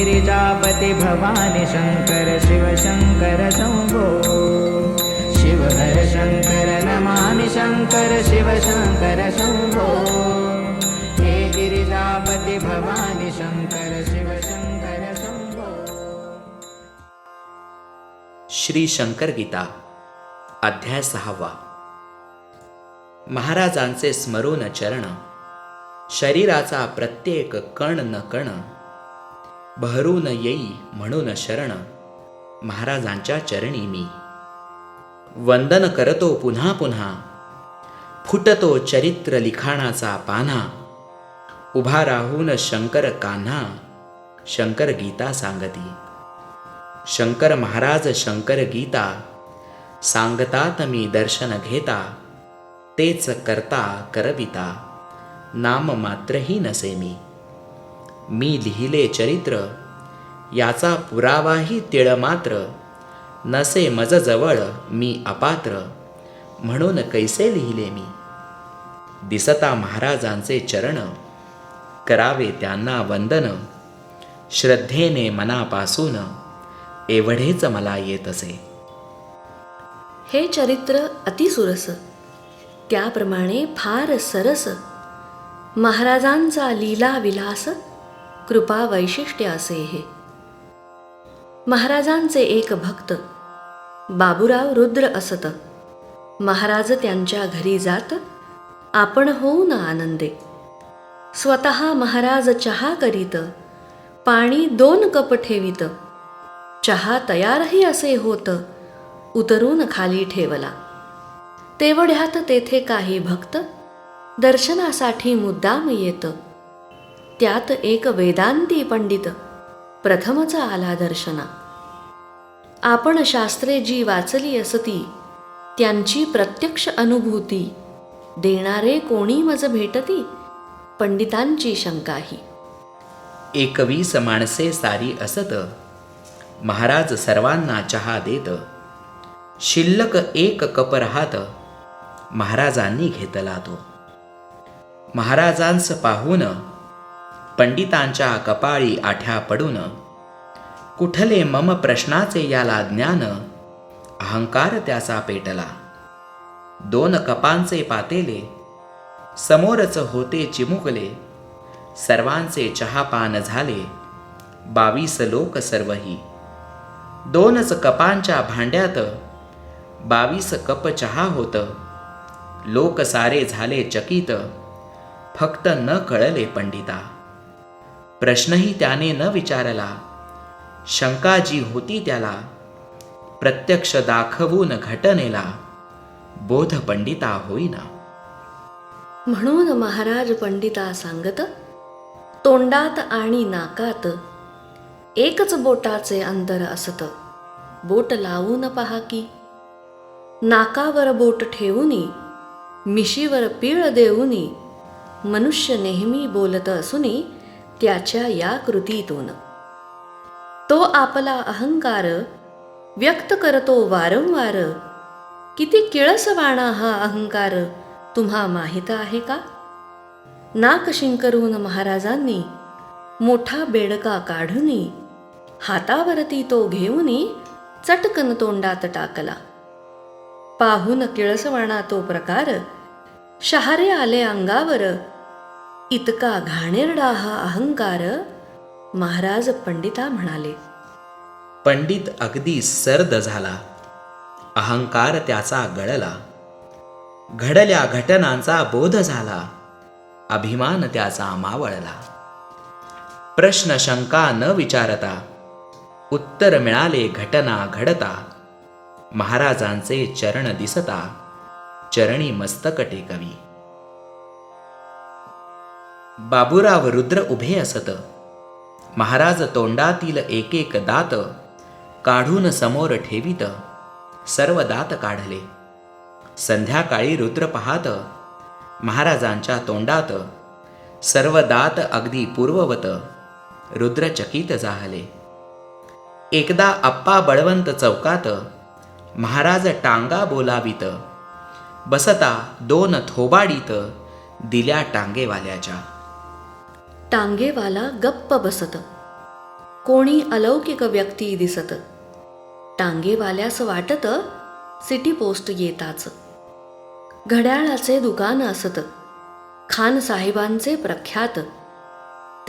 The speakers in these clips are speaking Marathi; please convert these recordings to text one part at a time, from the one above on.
गिरिजापति भवानि शङ्कर शिव शङ्कर शम्भो शिव हर शङ्कर नमामि शङ्कर शिव शङ्कर शम्भो हे गिरिजापति भवानि शङ्कर शिव शङ्कर शम्भो श्री शंकर गीता अध्याय सहावा। महाराजांचे स्मरून चरण शरीराचा प्रत्येक कण न कण बहरून येई म्हणून शरण. महाराजांच्या चरणी मी. वंदन करतो पुन्हा पुन्हा. फुटतो चरित्र लिखाणाचा पान्हा उभा राहून शंकर कान्हा. शंकर गीता सांगती. शंकर महाराज शंकर गीता. सांगतात मी दर्शन घेता. तेच करता करविता. नाम मात्रही नसे मी. मी लिहिले चरित्र याचा पुरावाही तिळ मात्र नसे मज जवळ मी अपात्र म्हणून कैसे लिहिले मी? दिसता महाराजांचे चरण करावे त्यांना वंदन. श्रद्धेने मनापासून एवढेच मला येत असे. हे चरित्र अतिसुरस त्याप्रमाणे फार सरस. महाराजांचा लीला विलास कृपा वैशिष्ट्य असे हे. महाराजांचे एक भक्त बाबूराव रुद्र असत. महाराज त्यांच्या घरी जात आपण होऊन आनंदे. स्वतः महाराज चहा करीत पाणी दोन कप ठेवीत. चहा तयारही असे होत उतरून खाली ठेवला. तेवढ्यात तेथे काही भक्त दर्शनासाठी मुद्दाम येतं. त्यात एक वेदांती पंडित प्रथमच आला दर्शना आपण शास्त्रे जी वाचली असती त्यांची प्रत्यक्ष अनुभूती देणारे कोणी मज भेटती? पंडितांची शंकाही एकवीस माणसे सारी असत महाराज सर्वांना चहा देत शिल्लक एक कप राहत महाराजांनी घेतला तो. महाराजांस पाहून पंडितांच्या कपाळी आठ्या पडून कुठले मम प्रश्नाचे याला ज्ञान अहंकार त्याचा पेटला. दोन कपांचे पातेले समोरच होते चिमुकले. सर्वांचे चहापान झाले बावीस लोक सर्वही. दोनच कपांच्या भांड्यात बावीस कप चहा होत. लोक सारे झाले चकित फक्त न कळले पंडिता. प्रश्नही त्याने न विचारला. शंका जी होती त्याला. प्रत्यक्ष दाखवून घटनेला. बोध पंडिता होईना. म्हणून महाराज पंडिता सांगत तोंडात आणि नाकात एकच बोटाचे अंतर असत. बोट लावून पहा की. नाकावर बोट ठेवूनी मिशीवर पीळ देऊनी मनुष्य नेहमी बोलत असूनी त्याच्या या कृतीतून. तो आपला अहंकार व्यक्त करतो वारंवार. किती किळसवाणा हा अहंकार तुम्हा माहीत आहे का? नाक शिंकरून महाराजांनी मोठा बेडका काढूनी हातावरती तो घेऊनी चटकन तोंडात टाकला. पाहून किळसवाणा तो प्रकार शहारे आले अंगावर इतका घाणेरडा हा अहंकार महाराज पंडिता म्हणाले. पंडित अगदी सर्द झाला. अहंकार त्याचा गळला. घडल्या घटनांचा बोध झाला. अभिमान त्याचा मावळला. प्रश्न शंका न विचारता उत्तर मिळाले घटना घडता. महाराजांचे चरण दिसता. चरणी मस्तक टेकवी. बाबूराव रुद्र उभे असत. महाराज तोंडातील एक एक दात काढून समोर ठेवीत. सर्व दात काढले. संध्याकाळी रुद्र पाहात. महाराजांच्या तोंडात सर्व दात अगदी पूर्ववत. रुद्रचकित झाले. एकदा अप्पा बळवंत चौकात महाराज टांगा बोलावित. बसता दोन थोबाडीत दिल्या टांगेवाल्याच्या. टांगेवाला गप्प बसत. कोणी अलौकिक व्यक्ती दिसत. टांगेवाल्यास वाटत सिटी पोस्ट येताच. घड्याळाचे दुकान असत. खान साहेबांचे प्रख्यात.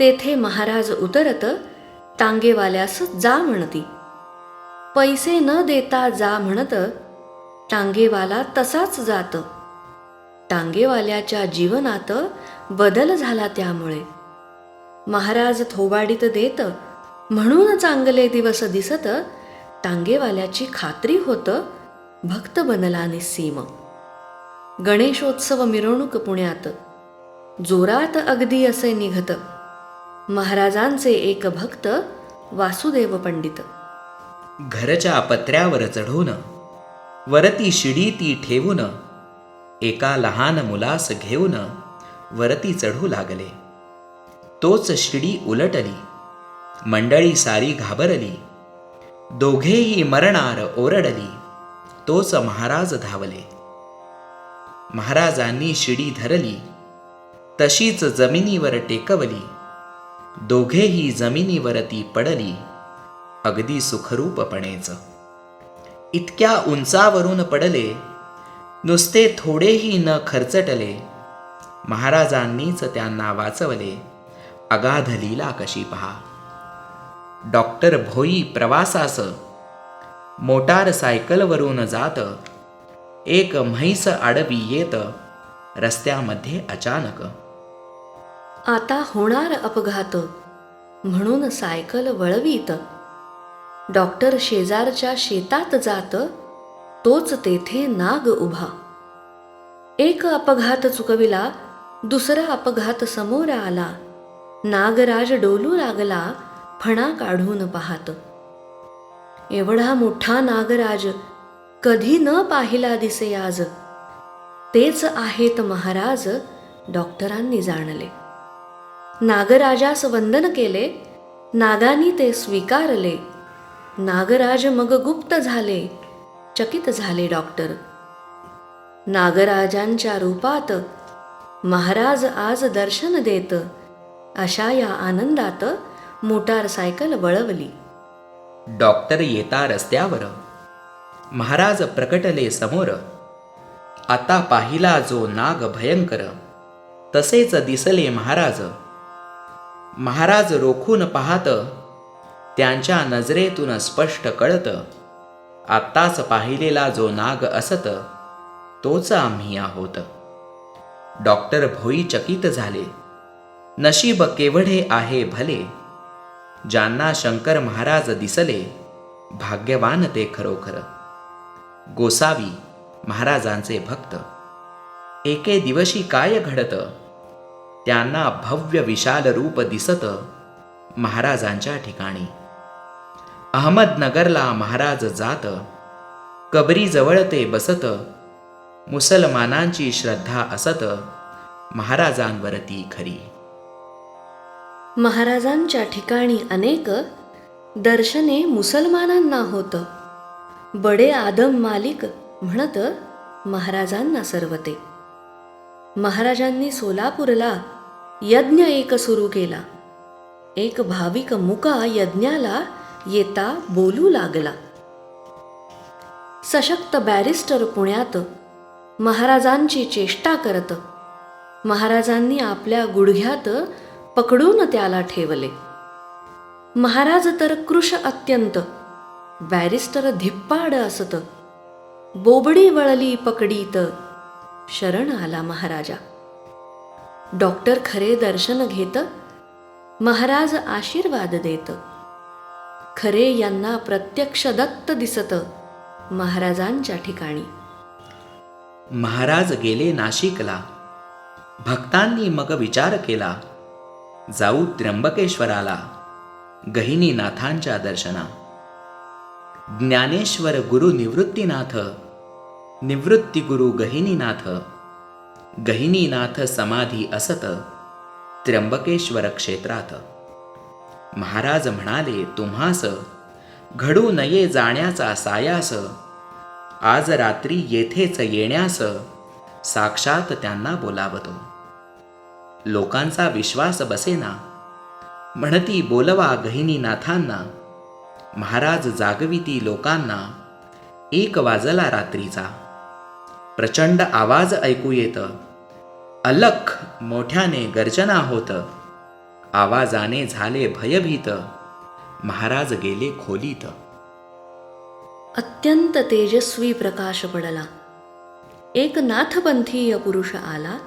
तेथे महाराज उतरत टांगेवाल्यास जा म्हणती. पैसे न देता जा म्हणत टांगेवाला तसाच जात. टांगेवाल्याच्या जीवनात बदल झाला त्यामुळे. महाराज थोबाडीत देत म्हणून चांगले दिवस दिसत टांगेवाल्याची खात्री होत भक्त बनला निसीम. गणेशोत्सव मिरवणूक पुण्यात जोरात अगदी असे निघत. महाराजांचे एक भक्त वासुदेव पंडित. घरच्या पत्र्यावर चढून वरती शिडी ती ठेवून एका लहान मुलास घेऊन वरती चढू लागले. तोच शिडी उलटली. मंडळी सारी घाबरली. दोघेही मरणार ओरडली. तोच महाराज धावले. महाराजांनी शिडी धरली. तशीच जमिनीवर टेकवली. दोघेही जमिनीवर ती पडली. अगदी सुखरूपपणेच. इतक्या उंचावरून पडले. नुसते थोडेही न खर्चटले. महाराजांनीच त्यांना वाचवले. अगाध लीला कशी पहा. डॉक्टर भोई प्रवासास मोटार सायकलवरून जात एक म्हैस आडवी येत रस्त्यामध्ये अचानक. आता होणार अपघात म्हणून सायकल वळवीत. डॉक्टर शेजारच्या शेतात जात तोच तेथे नाग उभा. एक अपघात चुकविला दुसरा अपघात समोर आला. नागराज डोलू लागला फणा काढून पाहत. एवढा मोठा नागराज कधी न पाहिला दिसे आज. तेच आहेत महाराज डॉक्टरांनी जाणले. नागराजास वंदन केले नागानी ते स्वीकारले. नागराज मग गुप्त झाले चकित झाले डॉक्टर. नागराजांच्या रूपात महाराज आज दर्शन देत अशा या आनंदात मोटारसायकल वळवली. डॉक्टर येता रस्त्यावर. महाराज प्रकटले समोर. आता पाहिला जो नाग भयंकर. तसेच दिसले महाराज. महाराज रोखून पाहत त्यांच्या नजरेतून स्पष्ट कळत आत्ताच पाहिलेला जो नाग असत तोच आम्ही आहोत. डॉक्टर भोई चकित झाले. नशीब केवढे आहे भले. ज्यांना शंकर महाराज दिसले भाग्यवान ते खरोखर. गोसावी महाराजांचे भक्त. एके दिवशी काय घडत? त्यांना भव्य विशाल रूप दिसत महाराजांच्या ठिकाणी. अहमदनगरला महाराज जात कबरीजवळ ते बसत मुसलमानांची श्रद्धा असत महाराजांवरती खरी. महाराजांच्या ठिकाणी अनेक दर्शने मुसलमानांना होत. बडे आदम मालिक म्हणत महाराजांना सर्वते. महाराजांनी सोलापूरला यज्ञ एक सुरू केला. एक भाविक मुका यज्ञाला येता बोलू लागला. सशक्त बॅरिस्टर पुण्यात महाराजांची चेष्टा करत. महाराजांनी आपल्या गुडघ्यात पकडून त्याला ठेवले. महाराज तर कृश अत्यंत बॅरिस्टर धिप्पाड असत. बोबडी वळली पकडीत शरण आला महाराजा. डॉक्टर खरे दर्शन घेत महाराज आशीर्वाद देत. खरे यांना प्रत्यक्ष दत्त दिसत महाराजांच्या ठिकाणी. महाराज गेले नाशिकला. भक्तांनी मग विचार केला जाऊ त्र्यंबकेश्वराला गहिनीनाथांच्या दर्शना ज्ञानेश्वर गुरु निवृत्तीनाथ निवृत्ती गुरु गहिनीनाथ गहिनीनाथ समाधी असत त्र्यंबकेश्वर क्षेत्रात. महाराज म्हणाले तुम्हास घडू नये जाण्याचा सायास आज रात्री येथेच येण्यास साक्षात त्यांना बोलावतो. लोकांचा विश्वास बसेना. म्हणती बोलवा गहिनीनाथांना महाराज जागविती लोकांना. एक वाजला रात्रीचा. प्रचंड आवाज ऐकू येत. अलख मोठ्याने गर्जना होत. आवाजाने झाले भयभीत. महाराज गेले खोलीत. अत्यंत तेजस्वी प्रकाश पडला. एक नाथपंथीय पुरुष आला.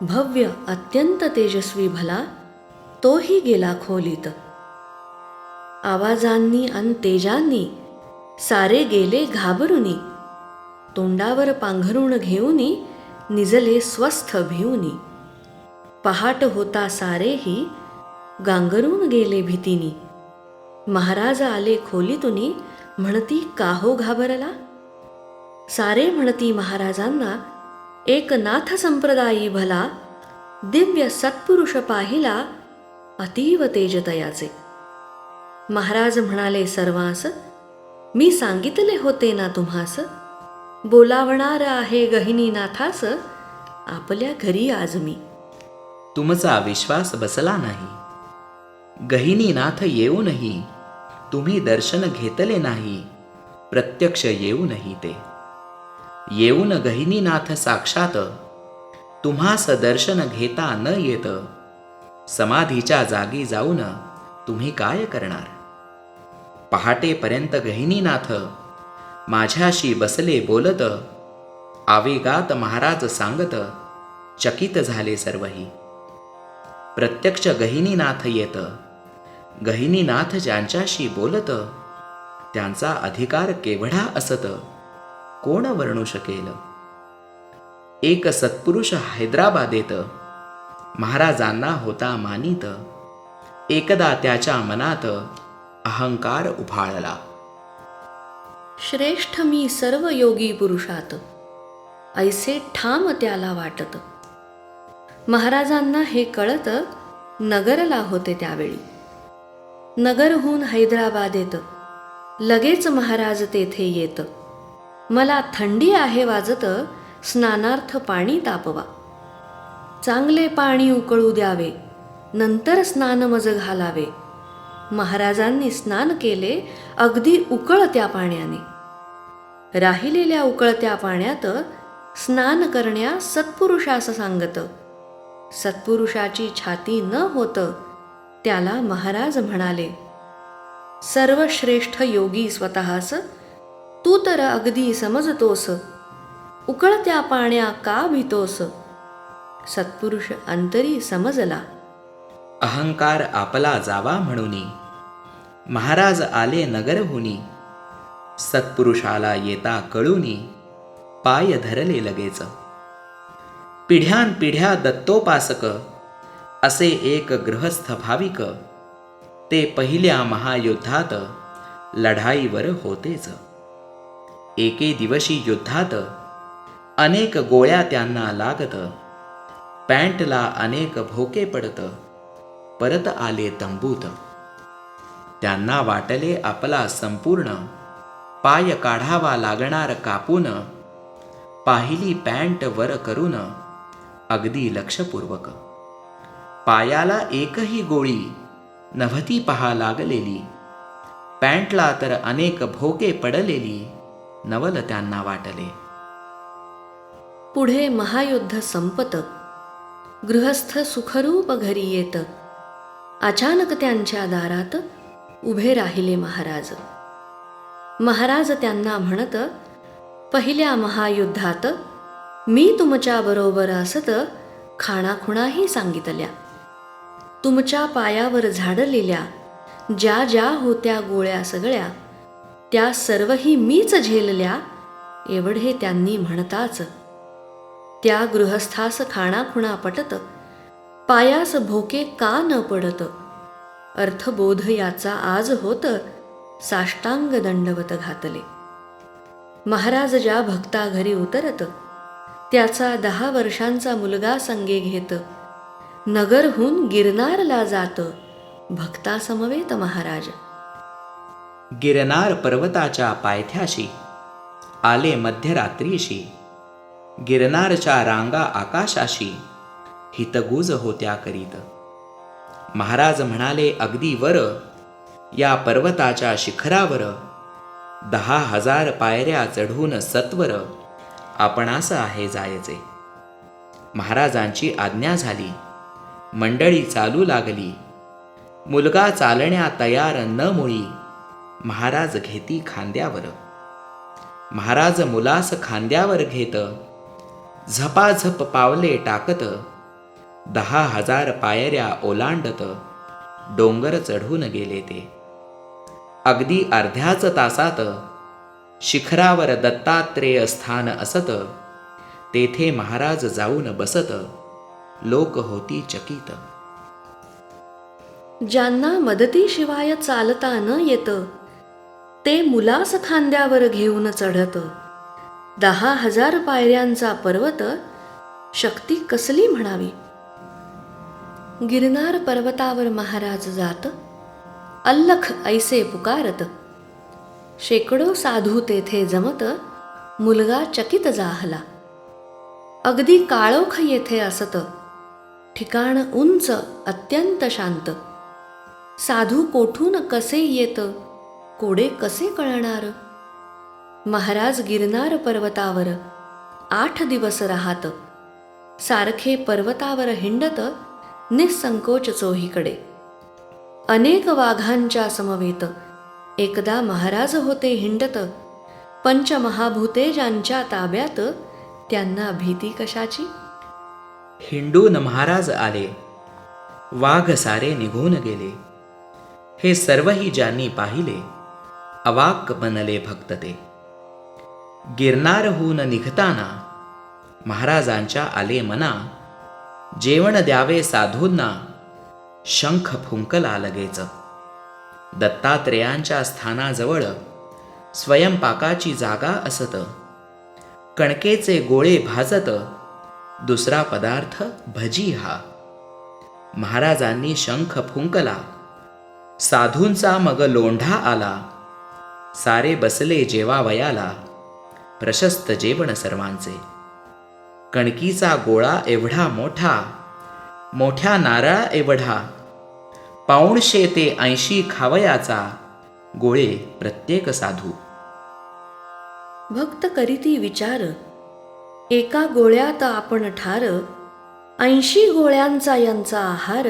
भव्य अत्यंत तेजस्वी भला तोही गेला खोलीत. आवाजांनी अन तेजांनी सारे गेले घाबरुनी. तोंडावर पांघरुण घेऊनी निजले स्वस्थ भिऊनी. पहाट होता सारेही गांगरून गेले भीतीनी. महाराज आले खोलीतुनी म्हणती काहो घाबरला? सारे म्हणती महाराजांना एकनाथ संप्रदायी भला दिव्य सत्पुरुष पाहिला अतीव तेजतयाचे. महाराज म्हणाले सर्वांस मी सांगितले होते ना तुम्हास बोलावणार आहे गहिनीनाथास आपल्या घरी आज मी. तुमचा विश्वास बसला नाही. गहिनीनाथ येऊनही तुम्ही दर्शन घेतले नाही. प्रत्यक्ष येऊनही ते. येऊन गहिनीनाथ साक्षात तुम्हास दर्शन घेता न येत. समाधीच्या जागी जाऊन तुम्ही काय करणार? पहाटेपर्यंत गहिनीनाथ माझ्याशी बसले बोलत आवेगात महाराज सांगत चकित झाले सर्वही. प्रत्यक्ष गहिनीनाथ येत. गहिनीनाथ ज्यांच्याशी बोलत त्यांचा अधिकार केवढा असत. कोण वर्णू शकेल? एक सत्पुरुष हैदराबादेत महाराजांना होता मानित. एकदा त्याच्या मनात अहंकार उभाळला. श्रेष्ठ मी सर्व योगी पुरुषात ऐसे ठाम त्याला वाटत. महाराजांना हे कळत नगरला होते त्यावेळी. नगरहून हैदराबाद येत लगेच महाराज तेथे येत. मला थंडी आहे वाजत स्नानार्थ पाणी तापवा. चांगले पाणी उकळू द्यावे नंतर स्नान मज घालावे. महाराजांनी स्नान केले अगदी उकळत्या पाण्याने. राहिलेल्या उकळत्या पाण्यात स्नान करण्या सत्पुरुषास सांगत. सत्पुरुषाची छाती न होत त्याला महाराज म्हणाले सर्वश्रेष्ठ योगी स्वतःस तू तर अगदी समजतोस. उकळत्या पाण्या का भीतोस? सत्पुरुष अंतरी समजला. अहंकार आपला जावा म्हणूनी. महाराज आले नगरहुनी सत्पुरुषाला येता कळूनी. पाय धरले लगेच. पिढ्यान पिढ्या दत्तोपासक. असे एक गृहस्थ भाविक. ते पहिल्या महायुद्धात लढाईवर होतेच. एके दिवशी युद्धात अनेक गोळ्या त्यांना लागत. पॅन्टला अनेक भोके पडत. परत आले तंबूत. त्यांना वाटले आपला संपूर्ण पाय काढावा लागणार कापून. पाहिली पॅन्ट वर करून अगदी लक्षपूर्वक. पायाला एकही गोळी नभती पहा लागलेली. पॅन्टला तर अनेक भोके पडलेली. नवल त्यांना वाटले. पुढे महायुद्ध संपत. गृहस्थ सुखरूप घरी येत. अचानक त्यांच्या दारात उभे राहिले महाराज. महाराज त्यांना म्हणत पहिल्या महायुद्धात मी तुमच्या बरोबर असत खाणाखुणाही सांगितल्या. तुमच्या पायावर झाडलेल्या ज्या ज्या होत्या गोळ्या सगळ्या त्या सर्वही मीच झेलल्या एवढे त्यांनी म्हणताच. त्या गृहस्थास खाणाखुणा पटत पायास भोके का न पडत? अर्थबोध याचा आज होत साष्टांग दंडवत घातले. महाराज ज्या भक्ता घरी उतरत त्याचा दहा वर्षांचा मुलगा संगे घेत. नगरहून गिरनारला जात भक्तासमवेत महाराज. गिरनार पर्वताच्या पायथ्याशी आले मध्यरात्रीशी गिरनारच्या रांगा आकाशाशी हितगुज होत्या करीत. महाराज म्हणाले अगदी वर या पर्वताच्या शिखरावर दहा हजार पायऱ्या चढून सत्वर आपणास आहे जायचे. महाराजांची आज्ञा झाली. मंडळी चालू लागली. मुलगा चालण्या तयार न मुळी महाराज घेती खांद्यावर. महाराज मुलास खांद्यावर घेत. झपाझप पावले टाकत. दहा हजार पायऱ्या ओलांडत. डोंगर चढून गेले ते. अगदी अर्ध्याच तासात शिखरावर दत्तात्रेय स्थान असत. तेथे महाराज जाऊन बसत. लोक होती चकित. ज्यांना मदतीशिवाय चालता न येतं ते मुलास खांद्यावर घेऊन चढत. दहा हजार पायऱ्यांचा पर्वत शक्ती कसली म्हणावी? गिरनार पर्वतावर महाराज जात अल्लख ऐसे पुकारत. शेकडो साधू तेथे जमत मुलगा चकित जाहला. अगदी काळोख येथे असत ठिकाण उंच अत्यंत शांत. साधू कोठून कसे येत? कोडे कसे कळणार? महाराज गिरनार पर्वतावर आठ दिवस राहत. सारखे पर्वतावर हिंडत निसंकोच चोहीकडे. अनेक वाघांच्या समवेत एकदा महाराज होते हिंडत. पंचमहाभूते ज्यांच्या ताब्यात त्यांना भीती कशाची? हिंडून महाराज आले. वाघ सारे निघून गेले. हे सर्वही ज्यांनी पाहिले अवाक बनले भक्त ते गिरनारहून निघताना महाराजांच्या आले मना जेवण द्यावे साधूंना शंख फुंकला लगेच दत्तात्रेयांच्या स्थानाजवळ स्वयंपाकाची जागा असत कणकेचे गोळे भाजत दुसरा पदार्थ भजी हा महाराजांनी शंख फुंकला साधूंचा मग लोंढा आला सारे बसले जेवावयाला प्रशस्त जेवण सर्वांचे. कणकीचा गोळा एवढा मोठा मोठ्या नारळा एवढा पाऊणशे ते ऐंशी खावयाचा गोळे प्रत्येक साधू. भक्त करीती विचार एका गोळ्यात आपण ठार ऐंशी गोळ्यांचा यांचा आहार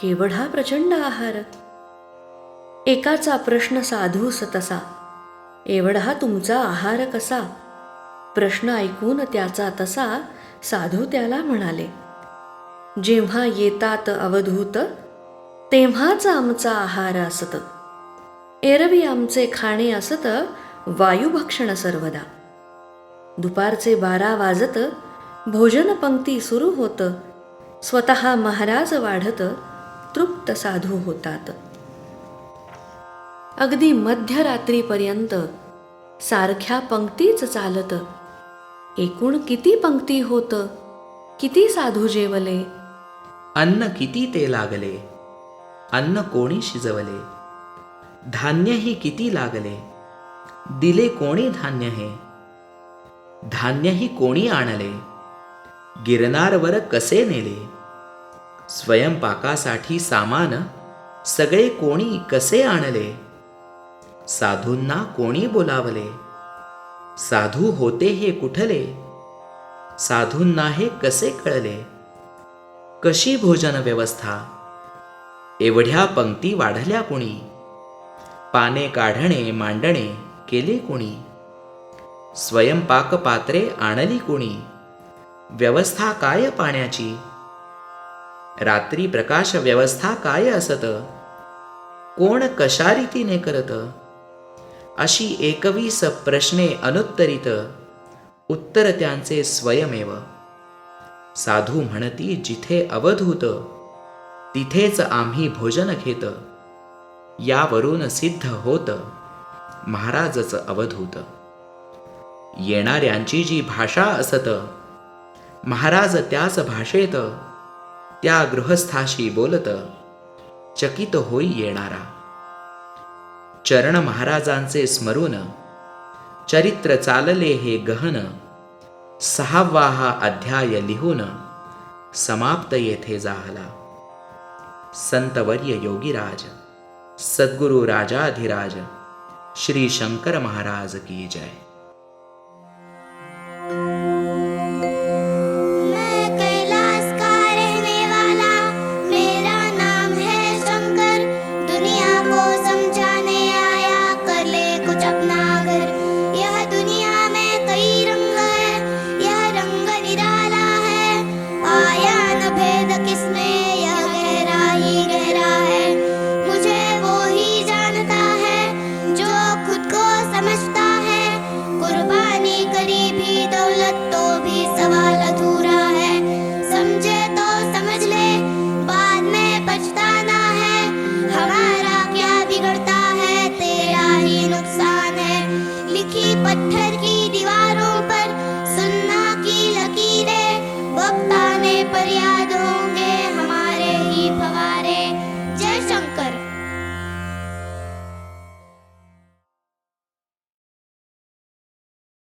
केवढा प्रचंड आहार. एकाचा प्रश्न साधूस तसा एवढा तुमचा आहार कसा? प्रश्न ऐकून त्याचा तसा साधू त्याला म्हणाले. जेव्हा येतात अवधूत तेव्हाच आमचा आहार असत. एरवी आमचे खाणे असत वायुभक्षण सर्वदा. दुपारचे बारा वाजत भोजन पंक्ती सुरू होत. स्वतः महाराज वाढत तृप्त साधू होतात. अगदी मध्यरात्रीपर्यंत सारख्या पंक्तीच चालत. एकूण किती पंक्ती होत? किती साधू जेवले? अन्न किती ते लागले? अन्न कोणी शिजवले? धान्यही किती लागले? दिले कोणी धान्य हे? धान्यही कोणी आणले? गिरनारवर कसे नेले? स्वयंपाकासाठी सामान सगळे कोणी कसे आणले? साधूंना कोणी बोलावले? साधू होते हे कुठले? साधूंना हे कसे कळले? कशी भोजन व्यवस्था? एवढ्या पंक्ती वाढल्या कुणी? पाने काढणे मांडणे केले कुणी? स्वयंपाक पात्रे आणली कुणी? व्यवस्था काय पाण्याची? रात्री प्रकाश व्यवस्था काय असत? कोण कशा रीतीने करत? अशी एकवीस प्रश्ने अनुत्तरित उत्तर त्यांचे स्वयमेव. साधू म्हणती जिथे अवधूत तिथेच आम्ही भोजन घेत. यावरून सिद्ध होत महाराजच अवधूत. येणाऱ्यांची जी भाषा असत महाराज त्याच भाषेत त्या गृहस्थाशी बोलत चकित होई येणारा. चरण महाराजांचे स्मरून. चरित्र चालले हे गहन. सहावा हा अध्याय लिहून. समाप्त येथे जाहला. संतवर्य योगीराज. सद्गुरु राजाधिराज. श्री शंकर महाराज की जय.